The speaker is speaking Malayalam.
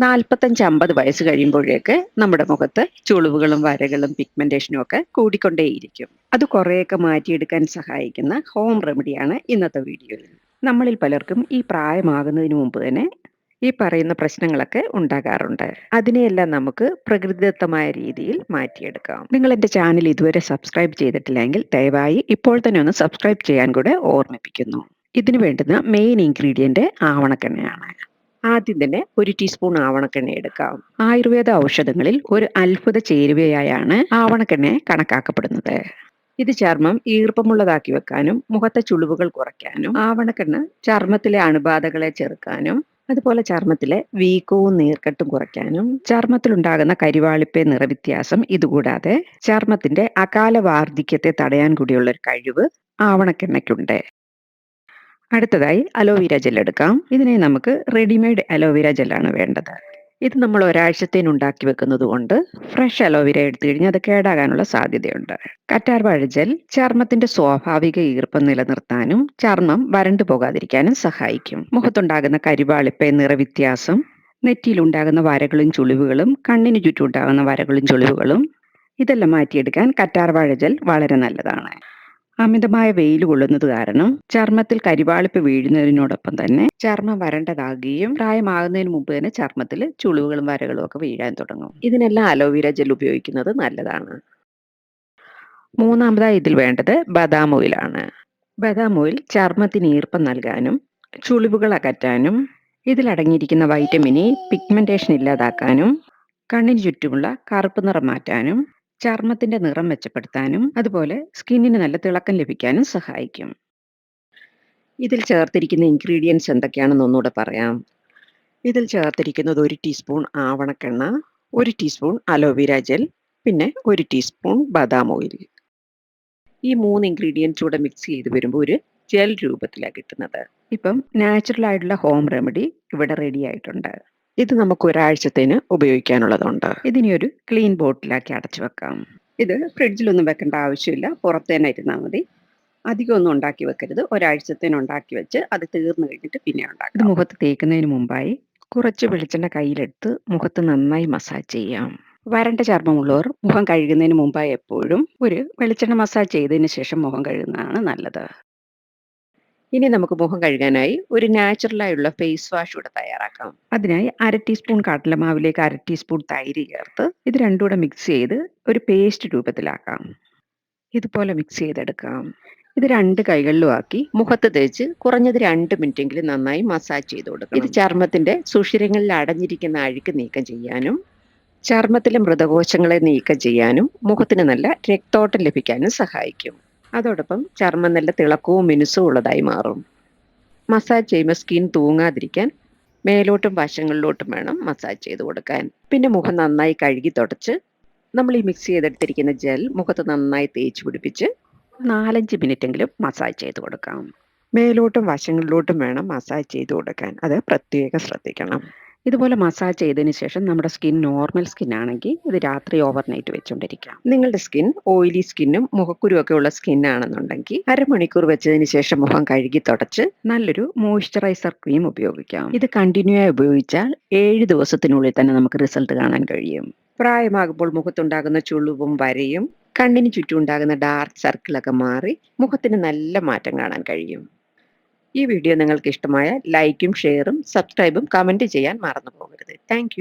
നാൽപ്പത്തഞ്ച് അമ്പത് വയസ്സ് കഴിയുമ്പോഴേക്ക് നമ്മുടെ മുഖത്ത് ചുളിവുകളും വരകളും പിഗ്മെന്റേഷനും ഒക്കെ കൂടിക്കൊണ്ടേയിരിക്കും. അത് കുറേയൊക്കെ മാറ്റിയെടുക്കാൻ സഹായിക്കുന്ന ഹോം റെമഡിയാണ് ഇന്നത്തെ വീഡിയോയിൽ നമ്മളിൽ പലർക്കും ഈ പ്രായമാകുന്നതിന് മുമ്പ് തന്നെ ഈ പറയുന്ന പ്രശ്നങ്ങളൊക്കെ ഉണ്ടാകാറുണ്ട്. അതിനെയെല്ലാം നമുക്ക് പ്രകൃതിദത്തമായ രീതിയിൽ മാറ്റിയെടുക്കാം. നിങ്ങൾ എന്റെ ചാനൽ ഇതുവരെ സബ്സ്ക്രൈബ് ചെയ്തിട്ടില്ലെങ്കിൽ ദയവായി ഇപ്പോൾ തന്നെ ഒന്ന് സബ്സ്ക്രൈബ് ചെയ്യാൻ കൂടെ ഓർമ്മിപ്പിക്കുന്നു. ഇതിനു വേണ്ടുന്ന മെയിൻ ഇൻഗ്രീഡിയന്റ് ആവണക്കെണ്ണയാണ്. ആദ്യം തന്നെ ഒരു ടീസ്പൂൺ ആവണക്കെണ്ണ എടുക്കാം. ആയുർവേദ ഔഷധങ്ങളിൽ ഒരു അത്ഭുത ചേരുവയായാണ് ആവണക്കെണ്ണ കണക്കാക്കപ്പെടുന്നത്. ഇത് ചർമ്മം ഈർപ്പമുള്ളതാക്കി വെക്കാനും മുഖത്തെ ചുളിവുകൾ കുറയ്ക്കാനും ആവണക്കെണ്ണ ചർമ്മത്തിലെ അണുബാധകളെ ചെറുക്കാനും അതുപോലെ ചർമ്മത്തിലെ വീക്കവും നീർക്കെട്ടും കുറയ്ക്കാനും ചർമ്മത്തിലുണ്ടാകുന്ന കരിവാളിപ്പെ നിറവ്യത്യാസം ഇതുകൂടാതെ ചർമ്മത്തിന്റെ അകാല വാർദ്ധക്യത്തെ തടയാൻ കൂടിയുള്ള ഒരു കഴിവ് ആവണക്കെണ്ണയ്ക്കുണ്ട്. അടുത്തതായി അലോവേര ജെൽ എടുക്കാം. ഇതിനെ നമുക്ക് റെഡിമെയ്ഡ് അലോവേര ജെല്ലാണ് വേണ്ടത്. ഇത് നമ്മൾ ഒരാഴ്ചത്തേന് ഉണ്ടാക്കി വെക്കുന്നത് കൊണ്ട് ഫ്രഷ് അലോവേര എടുത്തു കഴിഞ്ഞാൽ അത് കേടാകാനുള്ള സാധ്യതയുണ്ട്. കറ്റാർവാഴ ജെൽ ചർമ്മത്തിന്റെ സ്വാഭാവിക ഈർപ്പം നിലനിർത്താനും ചർമ്മം വരണ്ടു പോകാതിരിക്കാനും സഹായിക്കും. മുഖത്തുണ്ടാകുന്ന കരിവാളിപ്പ നിറവ്യത്യാസം നെറ്റിയിലുണ്ടാകുന്ന വരകളും ചുളിവുകളും കണ്ണിന് ചുറ്റും ഉണ്ടാകുന്ന വരകളും ചുളിവുകളും ഇതെല്ലാം മാറ്റിയെടുക്കാൻ കറ്റാർവാഴ ജെൽ വളരെ നല്ലതാണ്. അമിതമായ വെയിൽ കൊള്ളുന്നത് കാരണം ചർമ്മത്തിൽ കരിവാളിപ്പ് വീഴുന്നതിനോടൊപ്പം തന്നെ ചർമ്മം വരണ്ടതാകുകയും പ്രായമാകുന്നതിന് മുമ്പ് തന്നെ ചർമ്മത്തിൽ ചുളിവുകളും വരകളും ഒക്കെ വീഴാൻ തുടങ്ങും. ഇതിനെല്ലാം അലോവേര ജെൽ ഉപയോഗിക്കുന്നത് നല്ലതാണ്. മൂന്നാമതായി ഇതിൽ വേണ്ടത് ബദാം ഓയിലാണ് ബദാം ഓയിൽ ചർമ്മത്തിന് ഈർപ്പം നൽകാനും ചുളിവുകൾ അകറ്റാനും ഇതിലടങ്ങിയിരിക്കുന്ന വൈറ്റമിനെ പിഗ്മെന്റേഷൻ ഇല്ലാതാക്കാനും കണ്ണിന് ചുറ്റുമുള്ള കറുപ്പ് നിറം മാറ്റാനും ചർമ്മത്തിന്റെ നിറം മെച്ചപ്പെടുത്താനും അതുപോലെ സ്കിന്നിന് നല്ല തിളക്കം ലഭിക്കാനും സഹായിക്കും. ഇതിൽ ചേർത്തിരിക്കുന്ന ഇൻഗ്രീഡിയൻസ് എന്തൊക്കെയാണെന്ന് ഒന്നുകൂടെ പറയാം. ഇതിൽ ചേർത്തിരിക്കുന്നത് ഒരു ടീസ്പൂൺ ആവണക്കെണ്ണ ഒരു ടീസ്പൂൺ അലോവേര ജെൽ പിന്നെ ഒരു ടീസ്പൂൺ ബദാം ഓയിൽ. ഈ മൂന്ന് ഇൻഗ്രീഡിയൻസ് കൂടെ മിക്സ് ചെയ്ത് വരുമ്പോൾ ഒരു ജെൽ രൂപത്തിലാണ് കിട്ടുന്നത്. ഇപ്പം നാച്ചുറൽ ആയിട്ടുള്ള ഹോം റെമഡി ഇവിടെ റെഡി ആയിട്ടുണ്ട്. ഇത് നമുക്ക് ഒരാഴ്ചത്തേന് ഉപയോഗിക്കാനുള്ളതുണ്ട്. ഇതിനെ ഒരു ക്ലീൻ ബോട്ടിലാക്കി അടച്ചു വെക്കാം. ഇത് ഫ്രിഡ്ജിലൊന്നും വെക്കേണ്ട ആവശ്യമില്ല. പുറത്ത് തന്നെ ഇരുന്നാൽ മതി. അധികം ഒന്നും ഉണ്ടാക്കി വെക്കരുത്. ഒരാഴ്ചത്തേന് ഉണ്ടാക്കി വെച്ച് അത് തീർന്നു കഴിഞ്ഞിട്ട് പിന്നെ ഉണ്ടാക്കാം. ഇത് മുഖത്ത് തേക്കുന്നതിന് മുമ്പായി കുറച്ച് വെളിച്ചെണ്ണ കയ്യിലെടുത്ത് മുഖത്ത് നന്നായി മസാജ് ചെയ്യാം. വരണ്ട ചർമ്മമുള്ളവർ മുഖം കഴുകുന്നതിന് മുമ്പായി എപ്പോഴും ഒരു വെളിച്ചെണ്ണ മസാജ് ചെയ്തതിന് ശേഷം മുഖം കഴുകുന്നതാണ് നല്ലത്. ഇനി നമുക്ക് മുഖം കഴുകാനായി ഒരു നാച്ചുറലായുള്ള ഫേസ് വാഷ് കൂടെ തയ്യാറാക്കാം. അതിനായി അര ടീസ്പൂൺ കടലമാവിലേക്ക് അര ടീസ്പൂൺ തൈര് ചേർത്ത് ഇത് രണ്ടും കൂടെ മിക്സ് ചെയ്ത് ഒരു പേസ്റ്റ് രൂപത്തിലാക്കാം. ഇതുപോലെ മിക്സ് ചെയ്തെടുക്കാം. ഇത് രണ്ട് കൈകളിലും ആക്കി മുഖത്ത് തേച്ച് കുറഞ്ഞത് രണ്ട് മിനിറ്റെങ്കിലും നന്നായി മസാജ് ചെയ്ത് കൊടുക്കണം. ഇത് ചർമ്മത്തിന്റെ സുഷിരങ്ങളിൽ അടഞ്ഞിരിക്കുന്ന അഴുക്ക് നീക്കം ചെയ്യാനും ചർമ്മത്തിലെ മൃതകോശങ്ങളെ നീക്കം ചെയ്യാനും മുഖത്തിന് നല്ല രക്തോട്ടം ലഭിക്കാനും സഹായിക്കും. അതോടൊപ്പം ചർമ്മം നല്ല തിളക്കവും മിനുസവും ഉള്ളതായി മാറും. മസാജ് ചെയ്യുമ്പോൾ സ്കിൻ തൂങ്ങാതിരിക്കാൻ മേലോട്ടും വശങ്ങളിലോട്ടും വേണം മസാജ് ചെയ്ത് കൊടുക്കാൻ. പിന്നെ മുഖം നന്നായി കഴുകി തുടച്ച് നമ്മൾ ഈ മിക്സ് ചെയ്തെടുത്തിരിക്കുന്ന ജെൽ മുഖത്ത് നന്നായി തേച്ച് പിടിപ്പിച്ച് നാലഞ്ച് മിനിറ്റെങ്കിലും മസാജ് ചെയ്ത് കൊടുക്കാം. മേലോട്ടും വശങ്ങളിലോട്ടും വേണം മസാജ് ചെയ്ത് കൊടുക്കാൻ. അത് പ്രത്യേകം ശ്രദ്ധിക്കണം. ഇതുപോലെ മസാജ് ചെയ്തതിന് ശേഷം നമ്മുടെ സ്കിൻ നോർമൽ സ്കിൻ ആണെങ്കിൽ ഇത് രാത്രി ഓവർനൈറ്റ് വെച്ചുകൊണ്ടിരിക്കാം നിങ്ങളുടെ സ്കിൻ ഓയിലി സ്കിന്നും മുഖക്കുരുവൊക്കെ ഉള്ള സ്കിൻ ആണെന്നുണ്ടെങ്കിൽ അരമണിക്കൂർ വെച്ചതിന് ശേഷം മുഖം കഴുകി തുടച്ച് നല്ലൊരു മോയ്സ്ചറൈസർ ക്രീം ഉപയോഗിക്കാം. ഇത് കണ്ടിന്യൂ ആയി ഉപയോഗിച്ചാൽ ഏഴ് ദിവസത്തിനുള്ളിൽ തന്നെ നമുക്ക് റിസൾട്ട് കാണാൻ കഴിയും. പ്രായമാകുമ്പോൾ മുഖത്തുണ്ടാകുന്ന ചുളിവും വരയും കണ്ണിന് ചുറ്റും ഉണ്ടാകുന്ന ഡാർക്ക് സർക്കിളൊക്കെ മാറി മുഖത്തിന് നല്ല മാറ്റം കാണാൻ കഴിയും. ഈ വീഡിയോ നിങ്ങൾക്ക് ഇഷ്ടമായ ലൈക്കും ഷെയറും സബ്സ്ക്രൈബും കമന്റ് ചെയ്യാൻ മറന്നു പോകരുത്. താങ്ക്